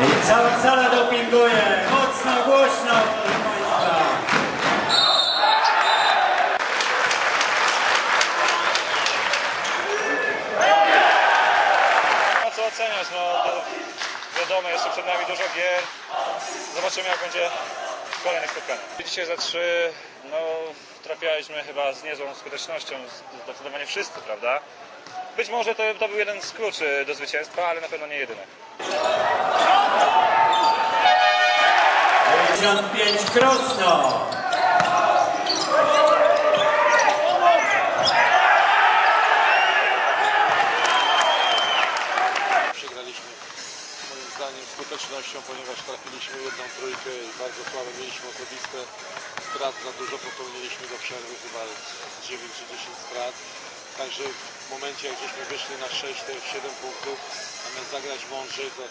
I cała sala dopinguje. Mocno, głośno, proszę Państwa. Co oceniać, no wiadomo, jeszcze przed nami dużo gier. Zobaczymy jak będzie kolejnych spotkanie. Dzisiaj za trzy, no trafialiśmy chyba z niezłą skutecznością, zdecydowanie wszyscy, prawda? Być może to, to był jeden z kluczy do zwycięstwa, ale na pewno nie jedyny. 55 Krosno. Przegraliśmy moim zdaniem skutecznością, ponieważ trafiliśmy jedną trójkę i bardzo słabe mieliśmy osobiste strat, za dużo popełniliśmy do przerwy, chyba z 9 czy 10 strat. Także w momencie jak żeśmy wyszli na 6, to jest 7 punktów, zamiast zagrać mądrzej, to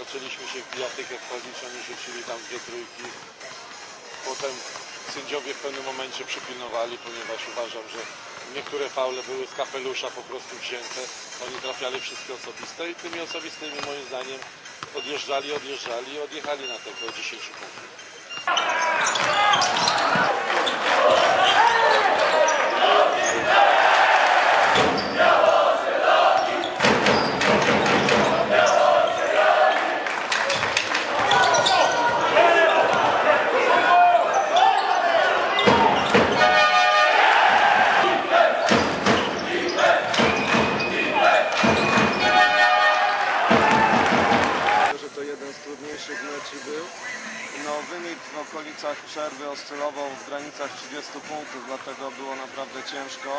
zaczęliśmy się w bijatykę wchodzić, oni rzucili tam dwie trójki. Potem sędziowie w pewnym momencie przypilnowali, ponieważ uważam, że niektóre faule były z kapelusza po prostu wzięte. Oni trafiali wszystkie osobiste i tymi osobistymi moim zdaniem odjeżdżali, odjeżdżali i odjechali na tego 10 punktów. Z trudniejszych meczy był. No, wynik w okolicach przerwy oscylował w granicach 30 punktów, dlatego było naprawdę ciężko.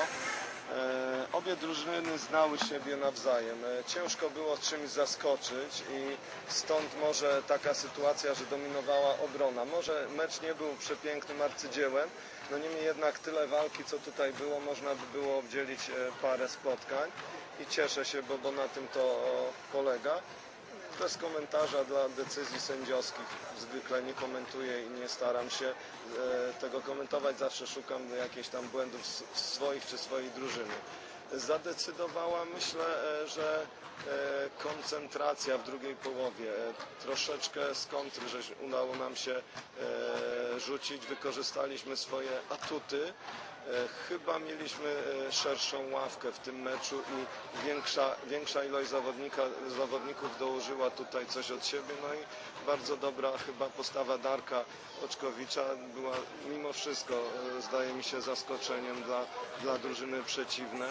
E, obie drużyny znały siebie nawzajem. E, ciężko było czymś zaskoczyć i stąd może taka sytuacja, że dominowała obrona. Może mecz nie był przepięknym arcydziełem, no niemniej jednak tyle walki, co tutaj było, można by było obdzielić e, parę spotkań i cieszę się, bo, bo na tym to polega bez komentarza dla decyzji sędziowskich. Zwykle nie komentuję i nie staram się e, tego komentować. Zawsze szukam jakichś tam błędów swoich czy swojej drużyny. Zadecydowała, myślę, e, że e, koncentracja w drugiej połowie. Troszeczkę z kontry, że udało nam się rzucić. Wykorzystaliśmy swoje atuty. E, Chyba mieliśmy e, szerszą ławkę w tym meczu i większa, większa ilość zawodnika, zawodników dołożyła tutaj coś od siebie. No i bardzo dobra chyba postawa Darka Oczkowicza była mimo wszystko, e, zdaje mi się, zaskoczeniem dla, dla drużyny przeciwnej.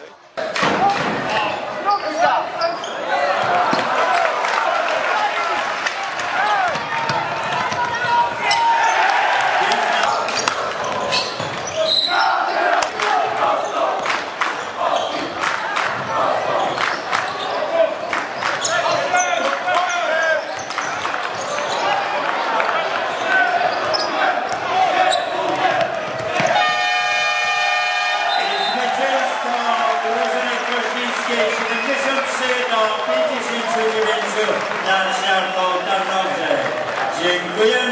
73 do 59 nad Śniarką Tarnowze. Dziękujemy, dziękujemy, dziękujemy.